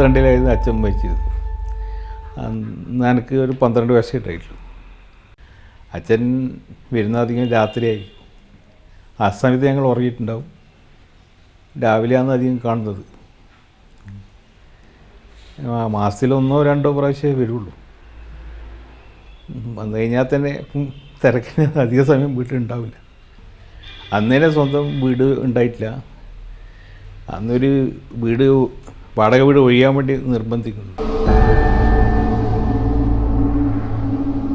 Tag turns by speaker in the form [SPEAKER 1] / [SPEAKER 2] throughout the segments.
[SPEAKER 1] തൊള്ളായിരത്തി എഴുപത്തിരണ്ടിലായിരുന്നു അച്ഛൻ മരിച്ചത്. എനിക്ക് ഒരു പന്ത്രണ്ട് വയസ്സേ ഉണ്ടായിട്ടുള്ളൂ. അച്ഛൻ വരുന്ന അധികം രാത്രിയായി. ആ സമയത്ത് ഞങ്ങൾ ഉറങ്ങിയിട്ടുണ്ടാവും. രാവിലെയാണ് അധികം കാണുന്നത്. ഒന്നോ രണ്ടോ പ്രാവശ്യമേ വരുള്ളൂ. വന്നു കഴിഞ്ഞാൽ തന്നെ തിരക്കിന് അധിക സമയം വീട്ടിലുണ്ടാവില്ല. അന്നേരം സ്വന്തം വീട് ഉണ്ടായിട്ടില്ല. അന്നൊരു വീട് വാടക വീട് ഒഴിയാൻ വേണ്ടി നിർബന്ധിക്കുന്നു.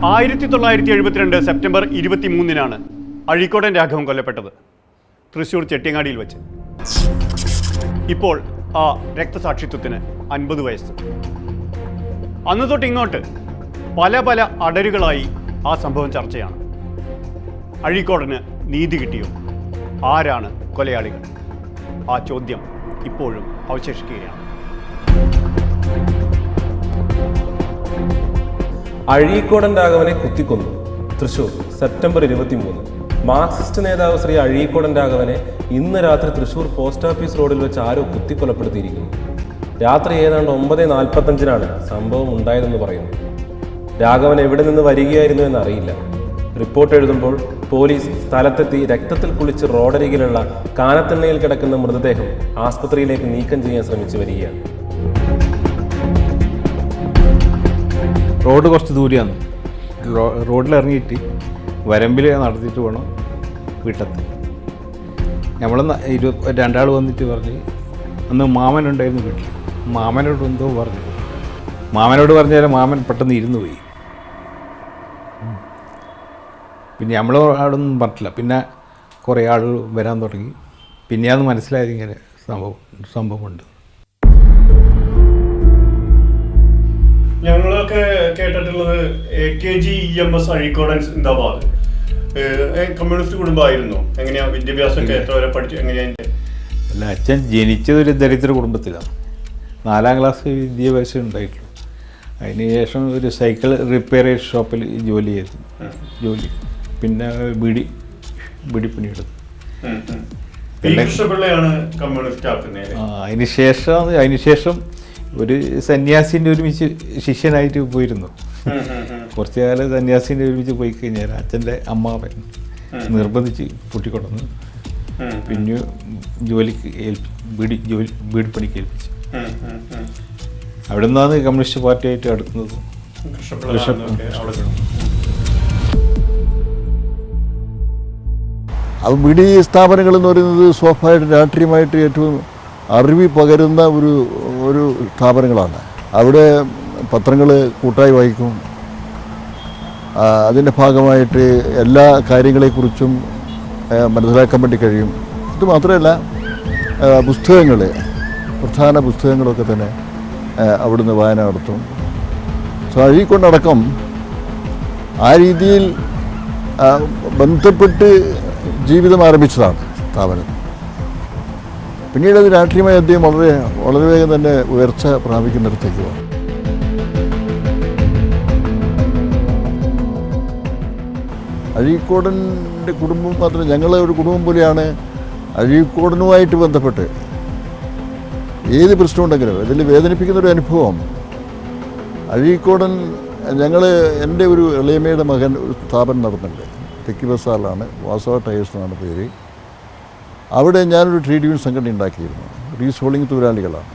[SPEAKER 2] ആയിരത്തി തൊള്ളായിരത്തി എഴുപത്തിരണ്ട് സെപ്റ്റംബർ ഇരുപത്തി മൂന്നിനാണ് അഴീക്കോടൻ രാഘവൻ കൊല്ലപ്പെട്ടത്. തൃശൂർ ചെട്ടിയങ്ങാടിയിൽ വെച്ച്. ഇപ്പോൾ ആ രക്തസാക്ഷിത്വത്തിന് അൻപത് വയസ്സ്. അന്ന് തൊട്ട് ഇങ്ങോട്ട് പല പല അടരുകളായി ആ സംഭവം ചർച്ചയാണ്. അഴീക്കോടന് നീതി കിട്ടിയോ? ആരാണ് കൊലയാളികൾ? ആ ചോദ്യം ഇപ്പോഴും അവശേഷിക്കുകയാണ്.
[SPEAKER 3] അഴീക്കോടൻ രാഘവനെ കുത്തിക്കൊന്നു. തൃശൂർ സെപ്റ്റംബർ ഇരുപത്തിമൂന്ന്. മാർക്സിസ്റ്റ് നേതാവ് ശ്രീ അഴീക്കോടൻ രാഘവനെ ഇന്ന് രാത്രി തൃശൂർ പോസ്റ്റ് ഓഫീസ് റോഡിൽ വെച്ച് ആരോ കുത്തിക്കൊലപ്പെടുത്തിയിരിക്കുന്നു. രാത്രി ഏതാണ്ട് ഒമ്പത് നാൽപ്പത്തഞ്ചിനാണ് സംഭവം ഉണ്ടായതെന്ന് പറയുന്നു. രാഘവൻ എവിടെ നിന്ന് വരികയായിരുന്നു എന്നറിയില്ല. റിപ്പോർട്ട് എഴുതുമ്പോൾ പോലീസ് സ്ഥലത്തെത്തി രക്തത്തിൽ കുളിച്ച് റോഡരികിലുള്ള കാനത്തെണ്ണയിൽ കിടക്കുന്ന മൃതദേഹം ആസ്പത്രിയിലേക്ക് നീക്കം ചെയ്യാൻ ശ്രമിച്ചു വരികയാണ്.
[SPEAKER 1] റോഡ് കുറച്ച് ദൂരെയാണ്. റോഡിൽ ഇറങ്ങിയിട്ട് വരമ്പിൽ നടത്തിയിട്ട് വേണം വീട്ടിലെത്താൻ നമ്മൾ ഇരു രണ്ടാൾ വന്നിട്ട് പറഞ്ഞ് അന്ന് മാമനുണ്ടായിരുന്നു വീട്ടിൽ. മാമനോട് എന്തോ പറഞ്ഞു. മാമനോട് പറഞ്ഞാൽ മാമൻ പെട്ടെന്ന് ഇരുന്ന് പോയി. പിന്നെ നമ്മൾ ആടൊന്നും പറഞ്ഞില്ല പിന്നെ കുറേ ആളുകൾ വരാൻ തുടങ്ങി. പിന്നെയാണ് മനസ്സിലായത് ഇങ്ങനെ സംഭവം സംഭവമുണ്ട്.
[SPEAKER 2] ഞങ്ങളൊക്കെ കേട്ടിട്ടുള്ളത് A K G E M S Azhikodan Zindabad. Communist കുടുംബമായിരുന്നു എങ്ങനെയാ വിദ്യാഭ്യാസം എത്ര വരെ പഠിച്ചു എങ്ങനെയാ?
[SPEAKER 1] അല്ല അച്ഛൻ ജനിച്ചത് ഒരു ദരിദ്ര കുടുംബത്തിലാണ്. നാലാം ക്ലാസ് വിദ്യാഭ്യാസം ഉണ്ടായിട്ടുള്ളൂ. അതിന് ശേഷം ഒരു സൈക്കിൾ റിപ്പയർ ഷോപ്പിൽ ജോലി ചെയ്തു. ജോലി. പിന്നെ ബിഡി ബിഡിപ്പണിയെടുത്തു.
[SPEAKER 2] അതിനുശേഷം ഉം.
[SPEAKER 1] ഒരു സന്യാസിന്റെ ഒരുമിച്ച് ശിഷ്യനായിട്ട് പോയിരുന്നു. കുറച്ചു കാലം സന്യാസിന്റെ ഒരുമിച്ച് പോയി കഴിഞ്ഞാൽ അച്ഛന്റെ അമ്മാവൻ നിർബന്ധിച്ച് പൂട്ടിക്കൊടുന്നു പിന്നെ ജോലിക്ക് ഏൽപ്പി ബീഡി ജോലി വീട് പണിക്ക് ഏൽപ്പിച്ചു. അവിടെ നിന്നാണ് കമ്മ്യൂണിസ്റ്റ് പാർട്ടിയായിട്ട് അടുക്കുന്നത്
[SPEAKER 4] അത് ബിഡി സ്ഥാപനങ്ങൾ എന്ന് പറയുന്നത് സ്വാഭാവികമായിട്ട് രാഷ്ട്രീയമായിട്ട് ഏറ്റവും അറിവ് പകരുന്ന ഒരു ഒരു സ്ഥാപനങ്ങളാണ്. അവിടെ പത്രങ്ങൾ കൂട്ടായി വായിക്കും. അതിന്റെ ഭാഗമായിട്ട് എല്ലാ കാര്യങ്ങളെക്കുറിച്ചും മനസ്സിലാക്കാൻ വേണ്ടി കഴിയും. ഇത് മാത്രമല്ല പുസ്തകങ്ങൾ പ്രധാന പുസ്തകങ്ങളൊക്കെ തന്നെ അവിടുന്ന് വായന നടത്തും. സോ അഴീക്കൊണ്ടടക്കം ആ രീതിയിൽ ബന്ധപ്പെട്ട് ജീവിതം ആരംഭിച്ചതാണ് സ്ഥാപനം. പിന്നീട് അത് രാഷ്ട്രീയമായി അദ്ദേഹം വളരെ വളരെ വേഗം തന്നെ ഉയർച്ച പ്രാപിക്കുന്നിടത്തേക്ക് വന്നു. അഴീക്കോടന്റെ കുടുംബം മാത്രം ഞങ്ങളെ ഒരു കുടുംബം പോലെയാണ് അഴീക്കോടനുമായിട്ട് ബന്ധപ്പെട്ട്. ഏത് പ്രശ്നമുണ്ടെങ്കിലും ഇതിൽ വേദനിപ്പിക്കുന്ന ഒരു അനുഭവം. അഴീക്കോടൻ ഞങ്ങൾ എന്റെ ഒരു ഇളയമയുടെ മകൻ ഒരു സ്ഥാപനം നടത്തുന്നുണ്ട്. തെക്കി ബസാറിലാണ് വാസവ ടയേഴ്സ് എന്നാണ് പേര്. അവിടെ ഞാനൊരു ട്രേഡ് യൂണിയൻ സംഘടന ഉണ്ടാക്കിയിരുന്നു. റീസോളിംഗ് തൊഴിലാളികളാണ്.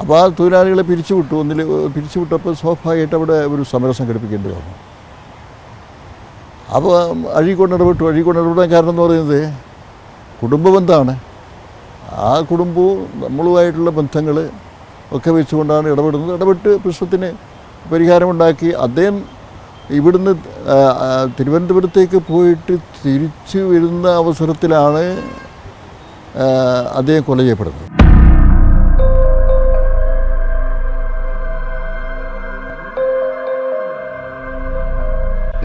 [SPEAKER 4] അപ്പോൾ ആ തൊഴിലാളികളെ പിരിച്ചുവിട്ടു ഒന്നിൽ പിരിച്ചുവിട്ടപ്പോൾ സ്വാഭാവികമായിട്ട് അവിടെ ഒരു സമരം സംഘടിപ്പിക്കേണ്ടി വന്നു. അപ്പോൾ അഴീക്കോട് ഇടപെട്ടു. അഴീക്കോട് ഇടപെടാൻ കാരണം എന്ന് പറയുന്നത് കുടുംബ ബന്ധമാണ്. ആ കുടുംബവും നമ്മളുമായിട്ടുള്ള ബന്ധങ്ങൾ ഒക്കെ വെച്ചുകൊണ്ടാണ് ഇടപെടുന്നത്. ഇടപെട്ട് പ്രശ്നത്തിന് പരിഹാരമുണ്ടാക്കി. അദ്ദേഹം ഇവിടുന്ന് തിരുവനന്തപുരത്തേക്ക് പോയിട്ട് തിരിച്ചു വരുന്ന അവസരത്തിലാണ് അദ്ദേഹം കൊല ചെയ്യപ്പെടുന്നത്.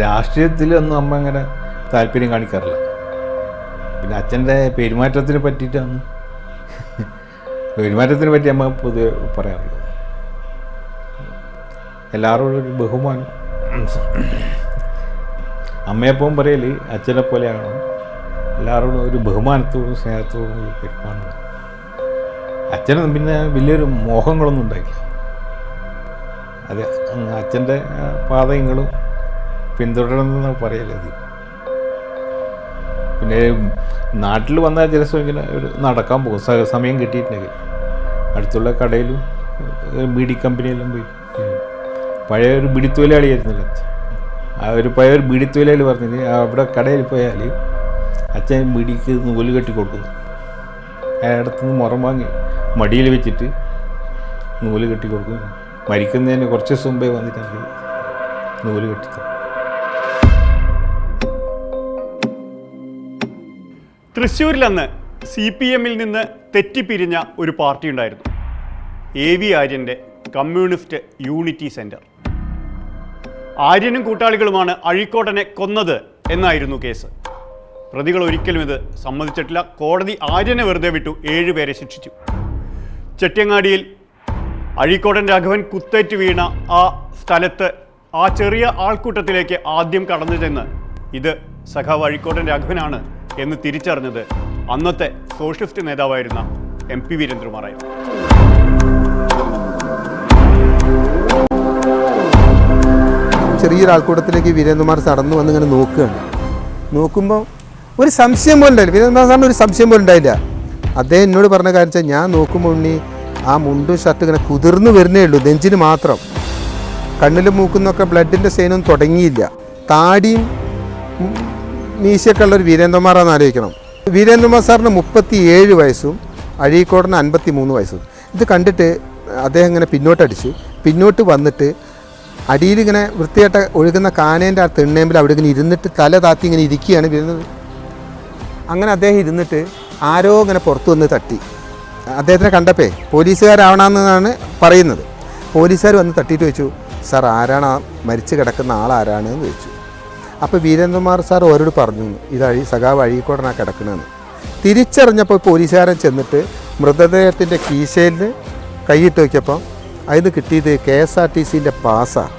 [SPEAKER 1] രാഷ്ട്രീയത്തിലൊന്നും അമ്മ അങ്ങനെ താല്പര്യം കാണിക്കാറില്ല. പിന്നെ അച്ഛന്റെ പെരുമാറ്റത്തിനെ പറ്റിയിട്ടാണ്. പെരുമാറ്റത്തിനെ പറ്റി അമ്മ പൊതുവെ പറയാറുള്ളത്. എല്ലാവരോടും ഒരു ബഹുമാനം. അമ്മയെപ്പം പറയൽ അച്ഛനെ പോലെയാണ്? എല്ലാവരോടും ഒരു ബഹുമാനത്തോടും സ്നേഹത്തോടും കൂടി അച്ഛന് പിന്നെ വലിയൊരു മോഹങ്ങളൊന്നും ഉണ്ടായില്ല. അത് അച്ഛന്റെ പാതയങ്ങളും പിന്തുടരണമെന്ന് പറയലത് പിന്നെ നാട്ടിൽ വന്നാൽ ചില ഇങ്ങനെ ഒരു നടക്കാൻ പോകും. സമയം കിട്ടിയിട്ടുണ്ടെങ്കിൽ. അടുത്തുള്ള കടയിലും മീഡിയ ബീഡി കമ്പനിയെല്ലാം പോയി. പഴയ ഒരു ബീഡിത്തൊഴിലാളിയായിരുന്നല്ലോ അച്ഛൻ ആ ഒരു പഴയ ഒരു ബീഡിത്തൊഴിലാളി പറഞ്ഞിട്ട് അവിടെ കടയിൽ പോയാൽ അച്ഛൻ ബിടിക്ക് നൂൽ കെട്ടി കൊടുക്കുന്നു. അയാളടുത്തുനിന്ന് മുറം വാങ്ങി മടിയിൽ വെച്ചിട്ട് നൂൽ കെട്ടി കൊടുക്കും മരിക്കുന്നതിന് കുറച്ച് ദിവസം മുമ്പേ വന്നിട്ട് നൂൽ കെട്ടി
[SPEAKER 2] തൃശ്ശൂരിൽ അന്ന് സി പി എമ്മിൽ നിന്ന് തെറ്റിപ്പിരിഞ്ഞ ഒരു പാർട്ടി ഉണ്ടായിരുന്നു. എ വി ആര്യന്റെ കമ്മ്യൂണിസ്റ്റ് യൂണിറ്റി സെന്റർ. ആര്യനും കൂട്ടാളികളുമാണ് അഴീക്കോടനെ കൊന്നത് എന്നായിരുന്നു കേസ്. പ്രതികൾ ഒരിക്കലും ഇത് സമ്മതിച്ചിട്ടില്ല. കോടതി ആര്യനെ വെറുതെ വിട്ടു. ഏഴുപേരെ ശിക്ഷിച്ചു. ചെട്ടിയങ്ങാടിയിൽ അഴീക്കോടൻ രാഘവൻ കുത്തേറ്റ് വീണ ആ സ്ഥലത്ത് ആ ചെറിയ ആൾക്കൂട്ടത്തിലേക്ക് ആദ്യം കടന്നു ചെന്ന് ഇത് സഖാവ് അഴീക്കോടൻ രാഘവനാണ് എന്ന് തിരിച്ചറിഞ്ഞത് അന്നത്തെ സോഷ്യലിസ്റ്റ് നേതാവായിരുന്ന എം പി വീരേന്ദ്രകുമാറായിരുന്നു
[SPEAKER 5] ചെറിയൊരു ആൾക്കൂട്ടത്തിലേക്ക് വീരേന്ദ്രകുമാർ നടന്നു വന്ന് ഇങ്ങനെ നോക്കുകയാണ്. നോക്കുമ്പോൾ ഒരു സംശയം പോലും ഉണ്ടായില്ല. വീരേന്ദ്രകുമാർ സാറിന് ഒരു സംശയം പോലും ഉണ്ടായില്ല. അദ്ദേഹം എന്നോട് പറഞ്ഞ കാര്യം വെച്ചാൽ ഞാൻ നോക്കുമ്പോൾ ഉണ്ണി ആ മുണ്ടും ഷർട്ട് ഇങ്ങനെ കുതിർന്നു വരുന്നേ ഉള്ളൂ. നെഞ്ചിന് മാത്രം. കണ്ണിലും മൂക്കുന്നൊക്കെ ബ്ലഡിന്റെ സെയിനൊന്നും തുടങ്ങിയില്ല. താടിയും മീശയൊക്കെ ഉള്ളൊരു ഒരു വീരേന്ദ്രകുമാറാന്ന് ആലോചിക്കണം. വീരേന്ദ്രകുമാർ സാറിന് മുപ്പത്തി ഏഴ് വയസ്സും അഴീക്കോടിന് അൻപത്തി മൂന്ന് വയസ്സും. ഇത് കണ്ടിട്ട് അദ്ദേഹം ഇങ്ങനെ പിന്നോട്ടടിച്ചു. പിന്നോട്ട് വന്നിട്ട് അടിയിൽ ഇങ്ങനെ വൃത്തിയായിട്ട് ഒഴുകുന്ന കാനേന്റെ ആ തിണ്ണേമ്പിൽ അവിടെ ഇങ്ങനെ ഇരുന്നിട്ട് തല താത്തി ഇങ്ങനെ ഇരിക്കുകയാണ് വരുന്നത്. അങ്ങനെ അദ്ദേഹം ഇരുന്നിട്ട് ആരോ ഇങ്ങനെ പുറത്തു വന്ന് തട്ടി. അദ്ദേഹത്തിനെ കണ്ടപ്പേ പോലീസുകാരാവണമെന്നാണ് പറയുന്നത്. പോലീസുകാർ വന്ന് തട്ടിയിട്ട് വെച്ചു സാർ ആരാണ് ആ മരിച്ചു കിടക്കുന്ന ആളാരാണ് എന്ന് ചോദിച്ചു. അപ്പോൾ വീരേന്ദ്രകുമാർ സാർ ഓരോട് പറഞ്ഞു ഇത് അഴി സഖാവ് അഴീക്കോടനാണ് കിടക്കണമെന്ന് തിരിച്ചറിഞ്ഞപ്പോൾ പോലീസുകാരൻ ചെന്നിട്ട് മൃതദേഹത്തിന്റെ കീശയിൽ കൈയിട്ട് നോക്കിയപ്പോൾ അതിന് കിട്ടിയത് കെ എസ് ആർ ടി സിന്റെ പാസ്സാണ്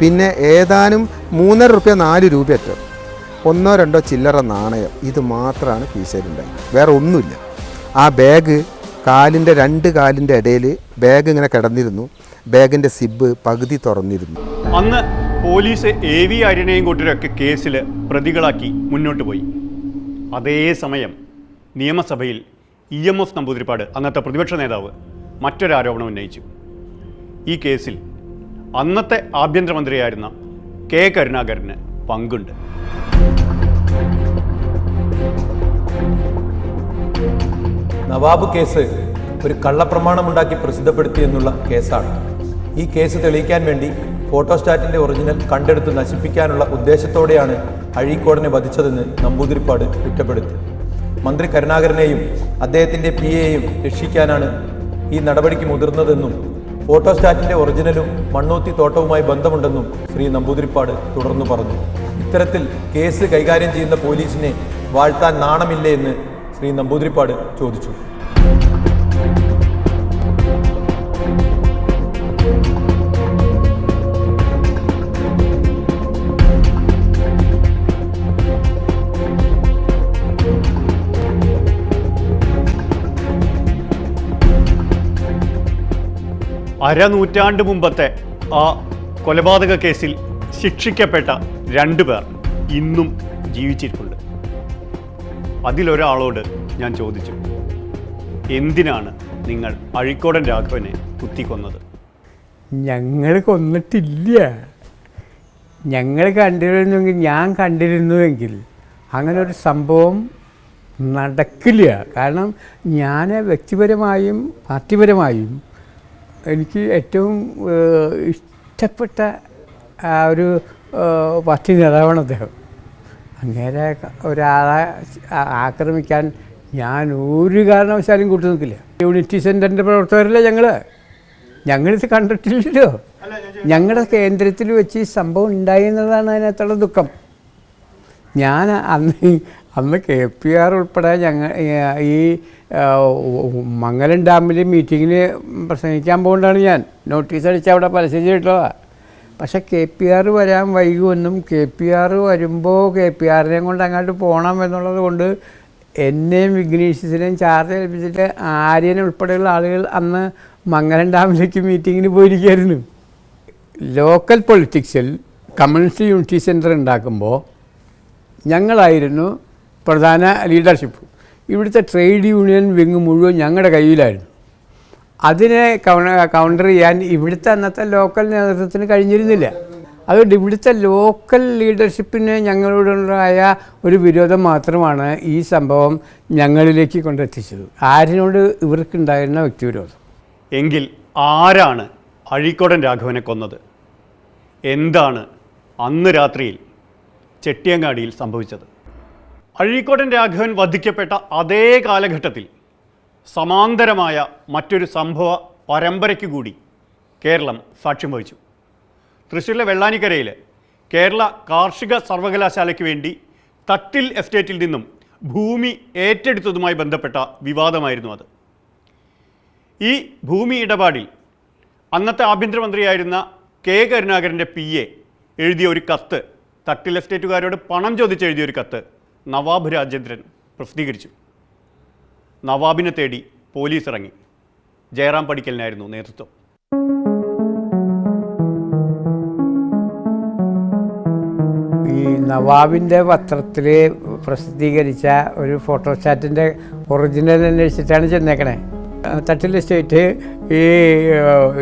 [SPEAKER 5] പിന്നെ ഏതാനും മൂന്നര റുപ്യ നാല് രൂപയറ്റ ഒന്നോ രണ്ടോ ചില്ലറ നാണയം. ഇത് മാത്രമാണ് കീശയിലുണ്ടായി വേറെ ഒന്നുമില്ല. ആ ബാഗ് കാലിന്റെ രണ്ട് കാലിന്റെ ഇടയിൽ ബാഗ് ഇങ്ങനെ കിടന്നിരുന്നു. ബാഗിന്റെ സിബ് പകുതി തുറന്നിരുന്നു.
[SPEAKER 2] അന്ന് പോലീസ് എ വി ആര്യനെയും കൂട്ടരൊക്കെ കേസിൽ പ്രതികളാക്കി മുന്നോട്ട് പോയി. അതേ സമയം നിയമസഭയിൽ ഇ എം എഫ് നമ്പൂതിരിപ്പാട് അന്നത്തെ പ്രതിപക്ഷ നേതാവ് മറ്റൊരു ആരോപണം ഉന്നയിച്ചു. ഈ കേസിൽ അന്നത്തെ ആഭ്യന്തരമന്ത്രിയായിരുന്ന കെ കരുണാകരന് പങ്കുണ്ട്.
[SPEAKER 3] നവാബ് കേസ് ഒരു കള്ളപ്രമാണമുണ്ടാക്കി പ്രസിദ്ധപ്പെടുത്തി എന്നുള്ള കേസാണ്. ഈ കേസ് തെളിയിക്കാൻ വേണ്ടി ഫോട്ടോസ്റ്റാറ്റിന്റെ ഒറിജിനൽ കണ്ടെടുത്ത് നശിപ്പിക്കാനുള്ള ഉദ്ദേശത്തോടെയാണ് അഴീക്കോടനെ വധിച്ചതെന്ന് നമ്പൂതിരിപ്പാട് കുറ്റപ്പെടുത്തി. മന്ത്രി കരുണാകരനെയും അദ്ദേഹത്തിന്റെ പി എയും രക്ഷിക്കാനാണ് ഈ നടപടിക്ക് മുതിർന്നതെന്നും ഫോട്ടോസ്റ്റാറ്റിന്റെ ഒറിജിനലും മണ്ണൂത്തി തോട്ടവുമായി ബന്ധമുണ്ടെന്നും ശ്രീ നമ്പൂതിരിപ്പാട് തുടർന്നു പറഞ്ഞു. ഇത്തരത്തിൽ കേസ് കൈകാര്യം ചെയ്യുന്ന പോലീസിനെ വാഴ്ത്താൻ നാണമില്ലേ എന്ന് ശ്രീ നമ്പൂതിരിപ്പാട് ചോദിച്ചു.
[SPEAKER 2] അരനൂറ്റാണ്ട് മുമ്പത്തെ ആ കൊലപാതക കേസിൽ ശിക്ഷിക്കപ്പെട്ട രണ്ടു പേർ ഇന്നും ജീവിച്ചിരിപ്പുണ്ട്. അതിലൊരാളോട് ഞാൻ ചോദിച്ചു എന്തിനാണ് നിങ്ങൾ അഴിക്കോടൻ രാഘവനെ കുത്തിക്കൊന്നത്?
[SPEAKER 6] ഞങ്ങൾ കൊന്നിട്ടില്ല. ഞങ്ങൾ കണ്ടിരുന്നെങ്കിൽ ഞാൻ കണ്ടിരുന്നുവെങ്കിൽ അങ്ങനെ ഒരു സംഭവം നടക്കില്ല. കാരണം ഞാൻ വ്യക്തിപരമായും പാർട്ടിപരമായും എനിക്ക് ഏറ്റവും ഇഷ്ടപ്പെട്ട ആ ഒരു പാർട്ടി നേതാവാണ് അദ്ദേഹം. അങ്ങേരെ ഒരാളെ ആക്രമിക്കാൻ ഞാൻ ഒരു കാരണവശാലും കൂട്ടു നിൽക്കില്ല. യൂണിറ്റി സെന്ററിന്റെ പ്രവർത്തകരല്ലേ ഞങ്ങൾ ഞങ്ങളിത് കണ്ടിട്ടില്ലല്ലോ. ഞങ്ങളുടെ കേന്ദ്രത്തിൽ വെച്ച് ഈ സംഭവം ഉണ്ടായി എന്നതാണ് അതിനകത്തുള്ള ദുഃഖം. ഞാൻ അന്ന് അന്ന് കെ പി ആർ ഉൾപ്പെടെ ഞങ്ങൾ ഈ മംഗലം ഡാമിൽ മീറ്റിങ്ങിൽ പ്രസംഗിക്കാൻ പോകേണ്ടതാണ് ഞാൻ. നോട്ടീസ് അടിച്ച് അവിടെ പരസ്യം ചെയ്തിട്ടുള്ളതാണ് പക്ഷേ കെ പി ആർ വരാൻ വൈകുമെന്നും കെ പി ആർ വരുമ്പോൾ കെ പി ആറിനെയും കൊണ്ട് അങ്ങോട്ട് പോകണം എന്നുള്ളത് കൊണ്ട് എന്നെയും വിഘ്നേഷിനെയും ചാർജ് ഏൽപ്പിച്ചിട്ട് ആര്യൻ ഉൾപ്പെടെയുള്ള ആളുകൾ അന്ന് മംഗലം ഡാമിലേക്ക് മീറ്റിങ്ങിന് പോയിരിക്കുകയായിരുന്നു. ലോക്കൽ പൊളിറ്റിക്സിൽ കമ്മ്യൂണിറ്റി യൂണിറ്റി സെന്റർ ഉണ്ടാക്കുമ്പോൾ ഞങ്ങളായിരുന്നു പ്രധാന ലീഡർഷിപ്പ്. ഇവിടുത്തെ ട്രേഡ് യൂണിയൻ വിങ് മുഴുവൻ ഞങ്ങളുടെ കയ്യിലായിരുന്നു. അതിനെ കൗണ്ടർ ചെയ്യാൻ ഇവിടുത്തെ അന്നത്തെ ലോക്കൽ നേതൃത്വത്തിന് കഴിഞ്ഞിരുന്നില്ല. അതുകൊണ്ട് ഇവിടുത്തെ ലോക്കൽ ലീഡർഷിപ്പിന് ഞങ്ങളോടുണ്ടായ ഒരു വിരോധം മാത്രമാണ് ഈ സംഭവം ഞങ്ങളിലേക്ക് കൊണ്ടെത്തിച്ചത്. ആരിനോട് ഇവർക്കുണ്ടായിരുന്ന വ്യക്തിവിരോധം?
[SPEAKER 2] എങ്കിൽ ആരാണ് അഴീക്കോടൻ രാഘവനെ കൊന്നത്? എന്താണ് അന്ന് രാത്രിയിൽ ചെട്ടിയങ്ങാടിയിൽ സംഭവിച്ചത്? അഴീക്കോടൻ രാഘവൻ വധിക്കപ്പെട്ട അതേ കാലഘട്ടത്തിൽ സമാന്തരമായ മറ്റൊരു സംഭവ പരമ്പരയ്ക്ക് കൂടി കേരളം സാക്ഷ്യം വഹിച്ചു. തൃശ്ശൂരിലെ വെള്ളാനിക്കരയിൽ കേരള കാർഷിക സർവകലാശാലയ്ക്ക് വേണ്ടി തട്ടിൽ എസ്റ്റേറ്റിൽ നിന്നും ഭൂമി ഏറ്റെടുത്തതുമായി ബന്ധപ്പെട്ട വിവാദമായിരുന്നു അത്. ഈ ഭൂമി ഇടപാടിൽ അന്നത്തെ ആഭ്യന്തരമന്ത്രിയായിരുന്ന കെ കരുണാകരന്റെ പി എ എഴുതിയ ഒരു കത്ത് തട്ടിൽ എസ്റ്റേറ്റുകാരോട് പണം ചോദിച്ച് എഴുതിയ ഒരു കത്ത് നവാബ് രാജേന്ദ്രൻ പ്രസിദ്ധീകരിച്ചു. നവാബിനെ തേടി പോലീസ് ഇറങ്ങി. ജയറാം പടിക്കലിനായിരുന്നു നേതൃത്വം.
[SPEAKER 6] ഈ നവാബിന്റെ പത്രത്തിൽ പ്രസിദ്ധീകരിച്ച ഒരു ഫോട്ടോസ്റ്റാറ്റിന്റെ ഒറിജിനൽ അന്വേഷിച്ചിട്ടാണ് ചെന്നേക്കണേ. തട്ടിൽ എസ്റ്റേറ്റ് ഈ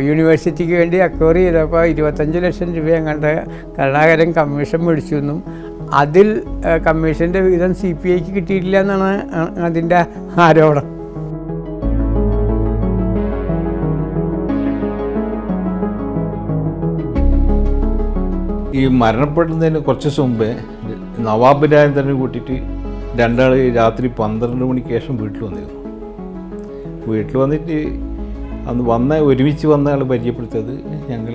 [SPEAKER 6] യൂണിവേഴ്സിറ്റിക്ക് വേണ്ടി അക്വയർ ചെയ്തപ്പോൾ ഇരുപത്തഞ്ച് ലക്ഷം രൂപ എങ്ങാണ്ട് കരുണാകരൻ കമ്മീഷൻ മേടിച്ചു എന്നും അതിൽ കമ്മീഷന്റെ വിഹിതം സി പി ഐക്ക് കിട്ടിയിട്ടില്ല എന്നാണ് അതിന്റെ ആരോപണം.
[SPEAKER 1] ഈ മരണപ്പെടുന്നതിന് കുറച്ച് മുമ്പേ നവാബ് രാജേന്ദ്രനെ കൂട്ടിയിട്ട് രണ്ടാൾ രാത്രി പന്ത്രണ്ട് മണിക്ക് ശേഷം വീട്ടിൽ വന്നിരുന്നു. വീട്ടിൽ വന്നിട്ട് അന്ന് വന്ന ഒരുമിച്ച് വന്ന പരിചയപ്പെടുത്തിയത് ഞങ്ങൾ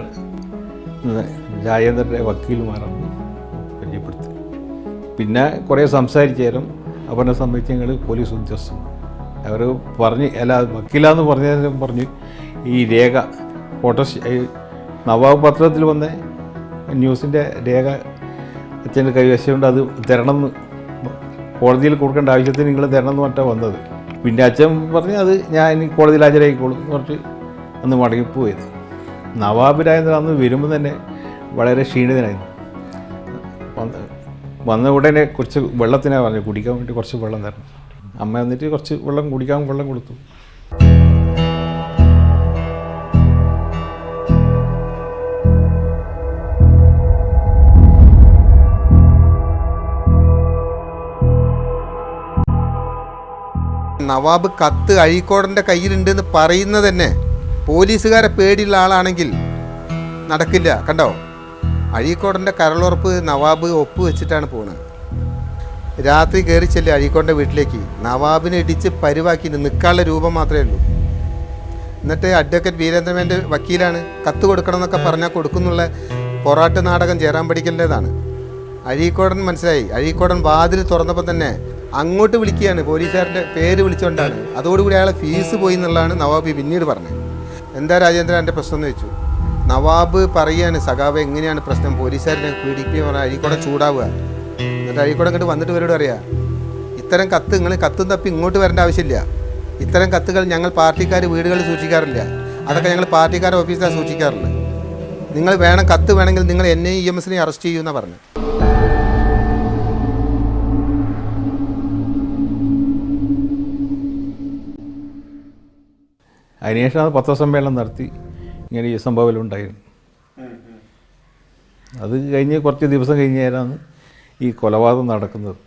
[SPEAKER 1] രാജേന്ദ്രന്റെ പരിചയപ്പെടുത്തി പിന്നെ കുറേ സംസാരിച്ചാലും അവരുടെ സംബന്ധിച്ച് പോലീസ് ഉദ്യോഗസ്ഥന്മാർ അവർ പറഞ്ഞ് അല്ല വക്കീലാന്ന് പറഞ്ഞതിന് പറഞ്ഞു ഈ രേഖ ഫോട്ടോ നവാബ് പത്രത്തിൽ വന്ന ന്യൂസിന്റെ രേഖ അച്ഛന്റെ കൈവശമുണ്ട് അത് തരണം കോടതിയിൽ കൊടുക്കേണ്ട ആവശ്യത്തിന് നിങ്ങൾ തരണം എന്ന് പറഞ്ഞാൽ വന്നത്. പിന്നെ അച്ഛൻ പറഞ്ഞ് അത് ഞാൻ കോടതിയിൽ ഹാജരായിക്കോളും എന്ന് പറഞ്ഞിട്ട് അന്ന് മടങ്ങിപ്പോയത്. നവാബ് രാജേന്ദ്രൻ അന്ന് വരുമ്പോൾ തന്നെ വളരെ ക്ഷീണിതനായിരുന്നു. വന്ന ഉടനെ കുറച്ച് വെള്ളത്തിനാ പറഞ്ഞു കുടിക്കാൻ വേണ്ടി കുറച്ച് വെള്ളം തരണം. അമ്മ വന്നിട്ട് കുറച്ച് വെള്ളം കുടിക്കാൻ വെള്ളം കൊടുത്തു.
[SPEAKER 5] നവാബ് കത്ത് അഴീക്കോടന്റെ കയ്യിലുണ്ടെന്ന് പറയുന്നത് തന്നെ പോലീസുകാരെ പേടിയുള്ള ആളാണെങ്കിൽ നടക്കില്ല കണ്ടോ? അഴീക്കോടന്റെ കരളുറപ്പ് നവാബ് ഒപ്പ് വെച്ചിട്ടാണ് പോണത്. രാത്രി കയറി ചെല്ലി അഴീക്കോടന്റെ വീട്ടിലേക്ക്. നവാബിനെ ഇടിച്ച് പരിവാക്കി നിൽക്കാനുള്ള രൂപം മാത്രമേ ഉള്ളൂ. എന്നിട്ട് അഡ്വക്കേറ്റ് വീരേന്ദ്രമേന്റെ വക്കീലാണ് കത്ത് കൊടുക്കണം എന്നൊക്കെ പറഞ്ഞാൽ കൊടുക്കുന്നുള്ള പൊറാട്ട് നാടകം ചേരാൻ പഠിക്കേണ്ടതാണ് അഴീക്കോടൻ മനസ്സിലായി. അഴീക്കോടൻ വാതിൽ തുറന്നപ്പോൾ തന്നെ അങ്ങോട്ട് വിളിക്കുകയാണ്. പോലീസുകാരന്റെ പേര് വിളിച്ചുകൊണ്ടാണ്. അതോടുകൂടി അയാളെ ഫീസ് പോയി എന്നുള്ളതാണ് നവാബി പിന്നീട് പറഞ്ഞത്. എന്താ രാജേന്ദ്രൻ എന്റെ പ്രശ്നം എന്ന് വെച്ചു നവാബ് പറയാണ് സഖാവ് എങ്ങനെയാണ് പ്രശ്നം? പോലീസുകാരനെ പീഡിപ്പി പറഞ്ഞാൽ അരിക്കോടെ ചൂടാവുക. എന്നിട്ട് അരിക്കോടെ ഇങ്ങോട്ട് വന്നിട്ട് ഇവരോട് അറിയാം ഇത്തരം കത്ത് നിങ്ങൾ കത്തും തപ്പി ഇങ്ങോട്ട് വരേണ്ട ആവശ്യമില്ല. ഇത്തരം കത്തുകൾ ഞങ്ങൾ പാർട്ടിക്കാർ വീടുകളിൽ സൂക്ഷിക്കാറില്ല. അതൊക്കെ ഞങ്ങൾ പാർട്ടിക്കാരുടെ ഓഫീസിലാണ് സൂക്ഷിക്കാറുള്ളത് നിങ്ങൾ വേണം കത്ത് വേണമെങ്കിൽ നിങ്ങൾ എന്നെ ഇ എം എസിനെ അറസ്റ്റ് ചെയ്യുമെന്നാണ് പറഞ്ഞത്.
[SPEAKER 1] അതിനുശേഷം അത് പത്രസമ്മേളനം നടത്തി. ഇങ്ങനെ ഈ സംഭവം ഉണ്ടായിരുന്നു അത് കഴിഞ്ഞ് കുറച്ച് ദിവസം കഴിഞ്ഞാണ് ഈ കൊലപാതകം നടക്കുന്നത്.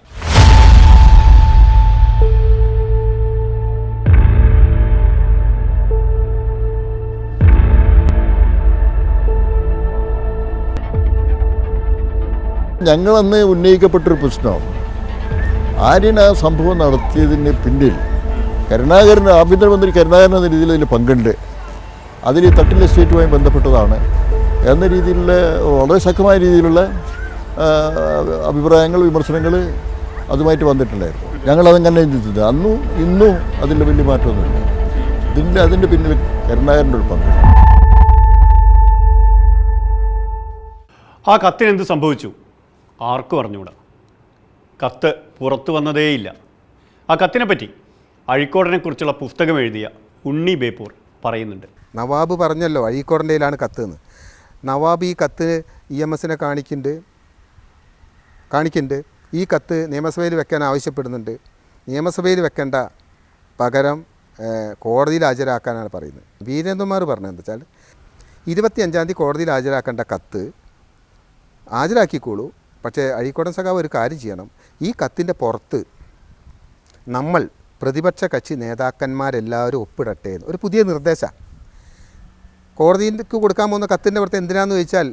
[SPEAKER 4] ഞങ്ങളന്ന് ഉന്നയിക്കപ്പെട്ടൊരു പ്രശ്നം. ആര്യൻ ആ സംഭവം നടത്തിയതിന് പിന്നിൽ കരുണാകരൻ ആഭ്യന്തരമന്ത്രി കരുണാകരൻ എന്ന രീതിയിൽ അതിൽ പങ്കുണ്ട്. അതിൽ ഈ തട്ടിൽ എസ്റ്റേറ്റുമായി ബന്ധപ്പെട്ടതാണ് എന്ന രീതിയിൽ വളരെ ശക്തമായ രീതിയിലുള്ള അഭിപ്രായങ്ങൾ വിമർശനങ്ങൾ അതുമായിട്ട് വന്നിട്ടുണ്ടായിരുന്നു. ഞങ്ങളതങ്ങനെ ചിന്തിച്ചത് അന്നും ഇന്നും അതിൽ വലിയ മാറ്റമൊന്നുമില്ല. ഇതിന്റെ അതിന്റെ പിന്നിൽ കരുണാകരന്റെ ഒരു പങ്ക്.
[SPEAKER 2] ആ കത്തിന് എന്ത് സംഭവിച്ചു? ആർക്കും അറിഞ്ഞുകൂടാ. കത്ത് പുറത്തു വന്നതേയില്ല. ആ കത്തിനെപ്പറ്റി അഴിക്കോടനെക്കുറിച്ചുള്ള അഴിക്കോടനെ പുസ്തകം എഴുതിയ ഉണ്ണി ബേപ്പൂർ പറയുന്നുണ്ട്.
[SPEAKER 5] നവാബ് പറഞ്ഞല്ലോ അഴീക്കോടന്റെയിലാണ് കത്ത് എന്ന് നവാബ് ഈ കത്ത് ഇ എം എസിനെ കാണിക്കുന്നുണ്ട് കാണിക്കുന്നുണ്ട് ഈ കത്ത് നിയമസഭയിൽ വെക്കാൻ ആവശ്യപ്പെടുന്നുണ്ട്. നിയമസഭയിൽ വെക്കേണ്ട പകരം കോടതിയിൽ ഹാജരാക്കാനാണ് പറയുന്നത്. വീരേന്ദ്രകുമാർ പറഞ്ഞത് എന്താ വെച്ചാൽ ഇരുപത്തി അഞ്ചാം തീയതി കോടതിയിൽ ഹാജരാക്കേണ്ട കത്ത് ഹാജരാക്കിക്കോളൂ. പക്ഷേ അഴീക്കോടൻ സഖാവ് ഒരു കാര്യം ചെയ്യണം. ഈ കത്തിന്റെ പുറത്ത് നമ്മൾ പ്രതിപക്ഷ കക്ഷി നേതാക്കന്മാരെല്ലാവരും ഒപ്പിടട്ടെ ഒരു പുതിയ നിർദ്ദേശമാണ്. കോടതിക്ക് കൊടുക്കാൻ പോകുന്ന കത്തിന്റെ പുറത്ത് എന്തിനാന്ന് ചോദിച്ചാൽ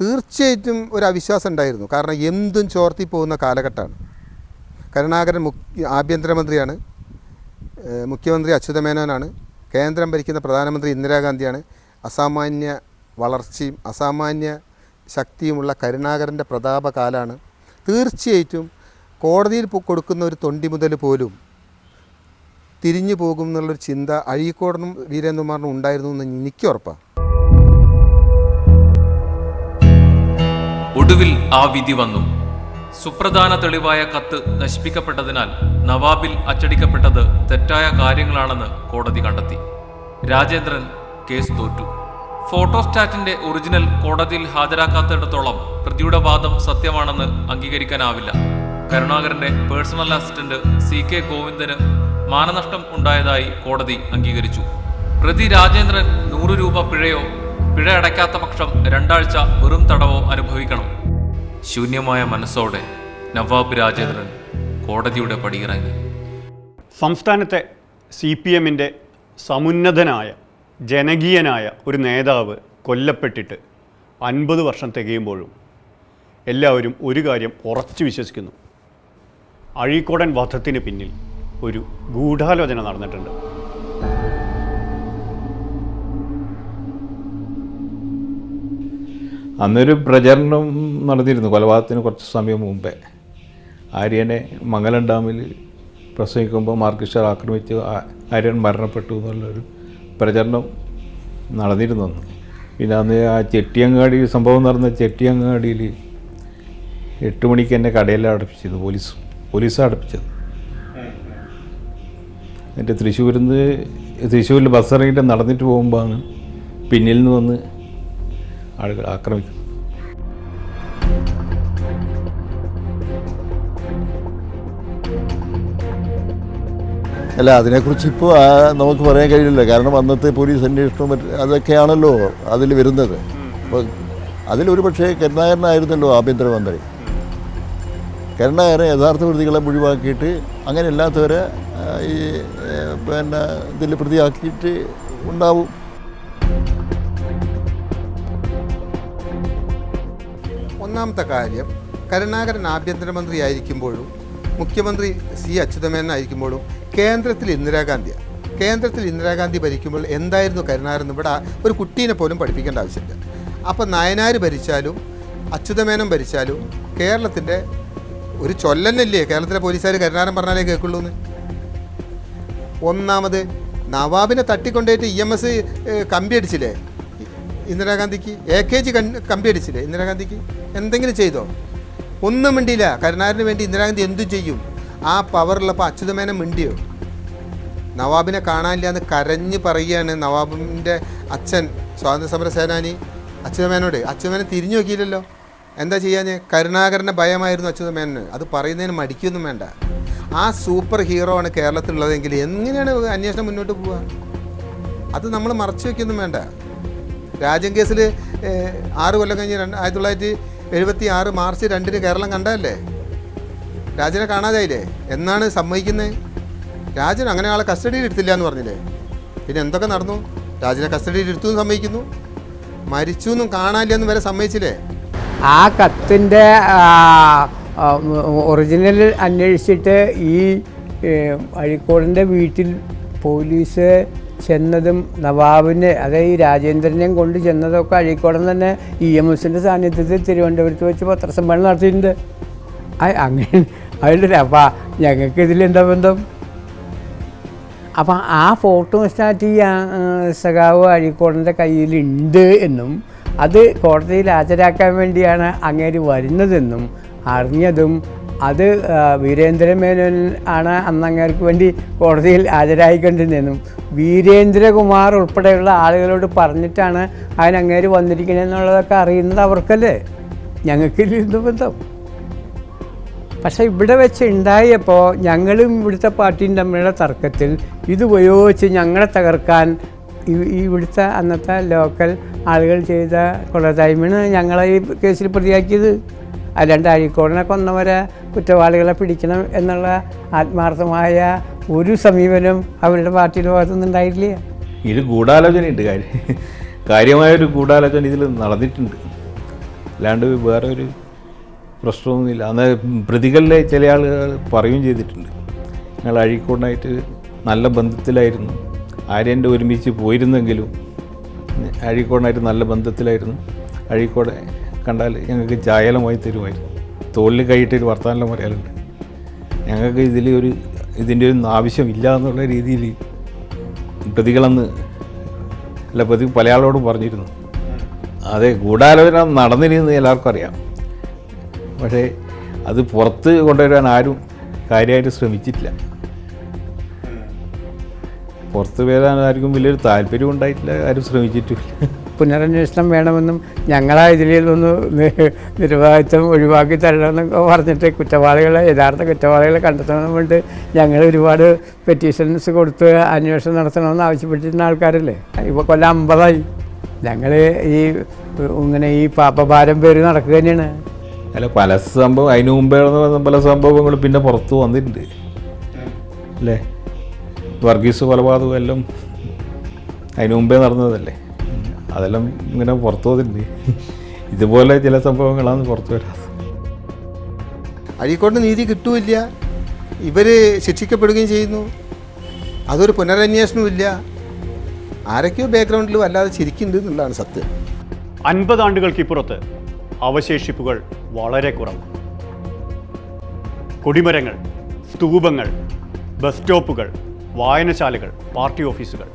[SPEAKER 5] തീർച്ചയായിട്ടും ഒരു അവിശ്വാസം ഉണ്ടായിരുന്നു. കാരണം എന്തും ചോർത്തി പോകുന്ന കാലഘട്ടമാണ്. കരുണാകരൻ മുഖ്യ ആഭ്യന്തരമന്ത്രിയാണ്. മുഖ്യമന്ത്രി അച്യുതമേനോനാണ് കേന്ദ്രം ഭരിക്കുന്ന പ്രധാനമന്ത്രി ഇന്ദിരാഗാന്ധിയാണ്. അസാമാന്യ വളർച്ചയും അസാമാന്യ ശക്തിയുമുള്ള കരുണാകരന്റെ പ്രതാപകാലമാണ് തീർച്ചയായിട്ടും കോടതിയിൽ കൊടുക്കുന്ന ഒരു തൊണ്ടി മുതൽ പോലും തിരിഞ്ഞു പോകും എന്നുള്ളൊരു ചിന്ത അഴീക്കോടനും വീരേന്ദ്രകുമാറിനും ഉണ്ടായിരുന്നു എന്ന് എനിക്ക് ഉറപ്പാണ്.
[SPEAKER 7] ഒടുവിൽ ആ വിധി വന്നു. സുപ്രധാന തെളിവായ കത്ത് നശിപ്പിക്കപ്പെട്ടതിനാൽ നവാബിൽ അച്ചടിക്കപ്പെട്ടത് തെറ്റായ കാര്യങ്ങളാണെന്ന് കോടതി കണ്ടെത്തി. രാജേന്ദ്രൻ കേസ് തോറ്റു. ഫോട്ടോസ്റ്റാറ്റിന്റെ ഒറിജിനൽ കോടതിയിൽ ഹാജരാക്കാത്തിടത്തോളം പ്രതിയുടെ വാദം സത്യമാണെന്ന് അംഗീകരിക്കാനാവില്ല. കരുണാകരന്റെ പേഴ്സണൽ അസിസ്റ്റന്റ് സി കെ ഗോവിന്ദന് മാനനഷ്ടം ഉണ്ടായതായി കോടതി അംഗീകരിച്ചു. പ്രതി രാജേന്ദ്രൻ നൂറ് രൂപ പിഴയോ പിഴ അടയ്ക്കാത്ത പക്ഷം രണ്ടാഴ്ച വെറും തടവോ അനുഭവിക്കണം. ശൂന്യമായ മനസ്സോടെ നവാബ് രാജേന്ദ്രൻ കോടതിയുടെ പടിയിറങ്ങി.
[SPEAKER 2] സംസ്ഥാനത്തെ സി പി എമ്മിന്റെ സമുന്നതനായ ജനകീയനായ ഒരു നേതാവ് കൊല്ലപ്പെട്ടിട്ട് അൻപത് വർഷം തികയുമ്പോഴും എല്ലാവരും ഒരു കാര്യം ഉറച്ചു വിശ്വസിക്കുന്നു. അഴീക്കോടൻ വധത്തിന് പിന്നിൽ ഒരു ഗൂഢാലോചന നടന്നിട്ടുണ്ട്.
[SPEAKER 1] അന്നൊരു പ്രചരണം നടന്നിരുന്നു. കൊലപാതകത്തിന് കുറച്ച് സമയം മുമ്പേ. ആര്യനെ മംഗലം ഡാമിൽ പ്രസംഗിക്കുമ്പോൾ മാർക്കിസ്റ്റർ ആക്രമിച്ച് ആര്യൻ മരണപ്പെട്ടു എന്നുള്ളൊരു പ്രചരണം നടന്നിരുന്നു അന്ന്. പിന്നെ അന്ന് ആ ചെട്ടിയങ്ങാടി സംഭവം നടന്ന ചെട്ടിയങ്ങാടിയിൽ എട്ട് മണിക്ക് എന്നെ കടയിലാണ് അടപ്പിച്ചത് പോലീസ് പോലീസാണ് അടപ്പിച്ചത്. എന്നിട്ട് തൃശ്ശൂരിൽ നിന്ന് തൃശ്ശൂരിൽ ബസ് ഇറങ്ങിയിട്ട് നടന്നിട്ട് പോകുമ്പോഴാണ് പിന്നിൽ നിന്ന് വന്ന് ആളുകൾ ആക്രമിക്കുന്നു
[SPEAKER 4] അല്ല അതിനെക്കുറിച്ച് ഇപ്പോൾ നമുക്ക് പറയാൻ കഴിയില്ല കാരണം അന്നത്തെ പോലീസ് അന്വേഷണം മറ്റ് അതൊക്കെയാണല്ലോ അതിൽ വരുന്നത്. അപ്പോൾ അതിലൊരു പക്ഷേ കരുണാകരനായിരുന്നല്ലോ ആഭ്യന്തരമന്ത്രി. കരുണാകരൻ യഥാർത്ഥ പ്രതികളെ ഒഴിവാക്കിയിട്ട് അങ്ങനെ അല്ലാത്തവരെ ഈ പിന്നെ ഇതിൽ പ്രതിയാക്കിയിട്ട് ഉണ്ടാവും.
[SPEAKER 5] ഒന്നാമത്തെ കാര്യം കരുണാകരൻ ആഭ്യന്തരമന്ത്രി ആയിരിക്കുമ്പോഴും മുഖ്യമന്ത്രി സി. അച്യുതമേനൻ ആയിരിക്കുമ്പോഴും കേന്ദ്രത്തിൽ ഇന്ദിരാഗാന്ധിയാണ് കേന്ദ്രത്തിൽ ഇന്ദിരാഗാന്ധി ഭരിക്കുമ്പോൾ എന്തായിരുന്നു കരുണാകരൻ? ഇവിടെ ഒരു കുട്ടീനെ പോലും പഠിപ്പിക്കേണ്ട ആവശ്യമില്ല. അപ്പോൾ നയനാർ ഭരിച്ചാലും അച്യുതമേനം ഭരിച്ചാലും കേരളത്തിന്റെ ഒരു ചൊല്ലന്നല്ലേ കേരളത്തിലെ പോലീസുകാർ കരുണാകരൻ പറഞ്ഞാലേ കേൾക്കുള്ളൂ എന്ന് ഒന്നാമത് നവാബിനെ തട്ടിക്കൊണ്ടുപോയിട്ട് ഇ എം എസ് കമ്പി അടിച്ചില്ലേ ഇന്ദിരാഗാന്ധിക്ക് എ കെ ജി കമ്പി അടിച്ചില്ലേ ഇന്ദിരാഗാന്ധിക്ക് എന്തെങ്കിലും ചെയ്തോ? ഒന്നും മിണ്ടിയില്ല. കരുണാകരന് വേണ്ടി ഇന്ദിരാഗാന്ധി എന്തു ചെയ്യും? ആ പവറുള്ളപ്പോൾ അച്യുതമേനെ മിണ്ടിയോ? നവാബിനെ കാണാനില്ല എന്ന് കരഞ്ഞ് പറയുകയാണ് നവാബിന്റെ അച്ഛൻ സ്വാതന്ത്ര്യ സമര സേനാനി അച്യുതമേനോട്. അച്യുതമേനെ തിരിഞ്ഞു നോക്കിയില്ലല്ലോ. എന്താ ചെയ്യാൻ കരുണാകരന്റെ ഭയമായിരുന്നു അച്യുതമേനന്. അത് പറയുന്നതിന് മടിക്കൊന്നും വേണ്ട. ആ സൂപ്പർ ഹീറോ ആണ് കേരളത്തിലുള്ളതെങ്കിൽ എങ്ങനെയാണ് അന്വേഷണം മുന്നോട്ട് പോവുക? അത് നമ്മൾ മറച്ചു വയ്ക്കൊന്നും വേണ്ട. രാജ്യം കേസിൽ ആറ് കൊല്ലം കഴിഞ്ഞ് ആയിരത്തി തൊള്ളായിരത്തി എഴുപത്തി ആറ് മാർച്ച് രണ്ടിന് കേരളം കണ്ടതല്ലേ? രാജനെ കാണാതായില്ലേ? എന്നാണ് സമ്മതിക്കുന്നത് രാജൻ അങ്ങനെ ആളെ കസ്റ്റഡിയിൽ എടുത്തില്ല എന്ന് പറഞ്ഞില്ലേ? പിന്നെ എന്തൊക്കെ നടന്നു? രാജനെ കസ്റ്റഡിയിൽ എടുത്തു എന്ന് സമ്മതിക്കുന്നു? മരിച്ചു എന്നും കാണാനില്ല എന്ന് വരെ സമ്മതിച്ചില്ലേ?
[SPEAKER 6] ആ കത്തിന്റെ ഒറിജിനൽ അന്വേഷിച്ചിട്ട് ഈ അഴിക്കോടിന്റെ വീട്ടിൽ പോലീസ് ചെന്നതും നവാബിനെ അതായത് ഈ രാജേന്ദ്രനെയും കൊണ്ട് ചെന്നതൊക്കെ അഴീക്കോടം തന്നെ ഇ എം എസിന്റെ സാന്നിധ്യത്തിൽ തിരുവനന്തപുരത്ത് വെച്ച് പത്രസമ്മേളനം നടത്തിയിട്ടുണ്ട്. അങ്ങനെ അതിന്റെ അപ്പം ഞങ്ങൾക്ക് ഇതിലെന്താ ബന്ധം? അപ്പം ആ ഫോട്ടോ സ്റ്റാറ്റ് ഈ സഖാവ് അഴീക്കോടന്റെ കയ്യിലുണ്ട് എന്നും അത് കോടതിയിൽ ഹാജരാക്കാൻ വേണ്ടിയാണ് അങ്ങേര് വരുന്നതെന്നും അറിഞ്ഞതും അത് വീരേന്ദ്ര വീരേന്ദ്രമേനോൻ ആണ് അന്നങ്ങൾക്ക് വേണ്ടി കോടതിയിൽ ഹാജരായിക്കൊണ്ടിരുന്നതെന്നും വീരേന്ദ്രകുമാർ ഉൾപ്പെടെയുള്ള ആളുകളോട് പറഞ്ഞിട്ടാണ് അതിനങ്ങേര് വന്നിരിക്കണമെന്നുള്ളതൊക്കെ അറിയുന്നത് അവർക്കല്ലേ? ഞങ്ങൾക്കില്ല ബന്ധം. പക്ഷേ ഇവിടെ വെച്ച് ഉണ്ടായപ്പോൾ ഞങ്ങളും ഇവിടുത്തെ പാർട്ടിയും തമ്മിലുള്ള തർക്കത്തിൽ ഇത് ഉപയോഗിച്ച് ഞങ്ങളെ തകർക്കാൻ ഇവിടുത്തെ അന്നത്തെ ലോക്കൽ ആളുകൾ ചെയ്ത കൊള്ളതായ്മയാണ് ഞങ്ങളെ ഈ കേസിൽ പ്രതിയാക്കിയത്. അല്ലാണ്ട് അഴീക്കോടിനെ കൊന്നവരെ കുറ്റവാളികളെ പിടിക്കണം എന്നുള്ള ആത്മാർത്ഥമായ ഒരു സമീപനം അവരുടെ പാർട്ടിയുടെ ഭാഗത്തുനിന്ന് ഉണ്ടായിട്ടില്ല
[SPEAKER 1] ഇത് ഗൂഢാലോചനയുണ്ട്. കാര്യം കാര്യമായൊരു ഗൂഢാലോചന ഇതിൽ നടന്നിട്ടുണ്ട്. അല്ലാണ്ട് വേറെ ഒരു പ്രശ്നമൊന്നുമില്ല. അന്ന് പ്രതികളിലെ ചില ആളുകൾ പറയുകയും ചെയ്തിട്ടുണ്ട്. ഞങ്ങൾ അഴീക്കോടായിട്ട് നല്ല ബന്ധത്തിലായിരുന്നു. ആര്യന്റെ ഒരുമിച്ച് പോയിരുന്നെങ്കിലും അഴീക്കോടായിട്ട് നല്ല ബന്ധത്തിലായിരുന്നു. അഴീക്കോടെ കണ്ടാൽ ഞങ്ങൾക്ക് ചായലമായി തരുമായിരുന്നു. തോളിൽ കൈയിട്ട് ഒരു വർത്തമാനം പറയാറുണ്ട് ഞങ്ങൾക്ക് ഇതിൽ ഒരു ഇതിന്റെ ഒന്നും ആവശ്യമില്ല എന്നുള്ള രീതിയിൽ പ്രതികളെന്ന് അല്ല പ്രതി പല ആളോടും പറഞ്ഞിരുന്നു. അതെ ഗൂഢാലോചന നടന്നിരുന്നത് എല്ലാവർക്കും അറിയാം. പക്ഷേ അത് പുറത്ത് കൊണ്ടുവരാൻ ആരും കാര്യമായിട്ട് ശ്രമിച്ചിട്ടില്ല. പുറത്ത് വരാൻ ആർക്കും വലിയൊരു താല്പര്യം ഉണ്ടായിട്ടില്ല ആരും ശ്രമിച്ചിട്ടുമില്ല
[SPEAKER 6] പുനരന്വേഷണം വേണമെന്നും ഞങ്ങളാ നിന്ന് നിരുപാധിത്വം ഒഴിവാക്കി തരണമെന്നൊക്കെ പറഞ്ഞിട്ട് കുറ്റവാളികളെ യഥാർത്ഥ കുറ്റവാളികളെ കണ്ടെത്തണം വേണ്ടി ഞങ്ങൾ ഒരുപാട് പെറ്റീഷൻസ് കൊടുത്ത് അന്വേഷണം നടത്തണമെന്ന് ആവശ്യപ്പെട്ടിരുന്ന ആൾക്കാരല്ലേ? ഇപ്പോൾ കൊല്ലം അമ്പതായി. ഞങ്ങൾ ഈ ഇങ്ങനെ ഈ പാപഭാരം പേര് നടക്കുക തന്നെയാണ്.
[SPEAKER 1] അല്ല പല സംഭവം അതിന് മുമ്പേ പല സംഭവങ്ങൾ പിന്നെ പുറത്ത് വന്നിട്ടുണ്ട്. അല്ലേ? വർഗീസ് കൊലപാതകം എല്ലാം അതിന് മുമ്പേ നടന്നതല്ലേ? അതെല്ലാം ഇങ്ങനെ പുറത്തു പോകുന്നുണ്ട് ഇതുപോലെ ചില സംഭവങ്ങളാണ് പുറത്തു വരാത്തത്
[SPEAKER 5] അഴീക്കോട്ട് നീതി കിട്ടുമില്ല ഇവർ ശിക്ഷിക്കപ്പെടുകയും ചെയ്യുന്നു. അതൊരു പുനരന്വേഷണമില്ല ആരൊക്കെയോ ബാക്ക്ഗ്രൗണ്ടിൽ വല്ലാതെ ചിരിക്കുന്നുണ്ട് എന്നുള്ളതാണ് സത്യം.
[SPEAKER 2] അൻപത് ആണ്ടുകൾക്കിപ്പുറത്ത് അവശേഷിപ്പുകൾ വളരെ കുറവ്. കൊടിമരങ്ങൾ സ്തൂപങ്ങൾ ബസ് സ്റ്റോപ്പുകൾ വായനശാലകൾ പാർട്ടി ഓഫീസുകൾ.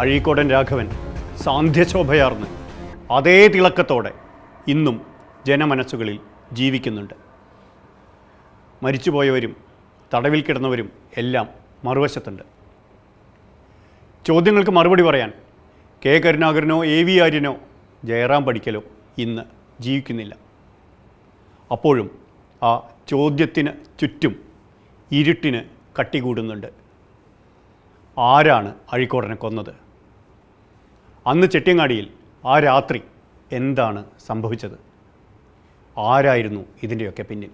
[SPEAKER 2] അഴീക്കോടൻ രാഘവൻ സാന്ധ്യശോഭയാർന്ന് അതേ തിളക്കത്തോടെ ഇന്നും ജനമനസ്സുകളിൽ ജീവിക്കുന്നുണ്ട്. മരിച്ചുപോയവരും തടവിൽ കിടന്നവരും എല്ലാം മറുവശത്തുണ്ട്. ചോദ്യങ്ങൾക്ക് മറുപടി പറയാൻ കെ. കരുണാകരനോ എ. വി. ആര്യനോ ജയറാം പഠിക്കലോ ഇന്ന് ജീവിക്കുന്നില്ല. അപ്പോഴും ആ ചോദ്യത്തിന് ചുറ്റും ഇരുട്ടിന് കട്ടികൂടുന്നുണ്ട്. ആരാണ് അഴിക്കോടനെ കൊന്നത്? അന്ന് ചെട്ടിയങ്ങാടിയിൽ ആ രാത്രി എന്താണ് സംഭവിച്ചത്? ആരായിരുന്നു ഇതിന്റെയൊക്കെ പിന്നിൽ?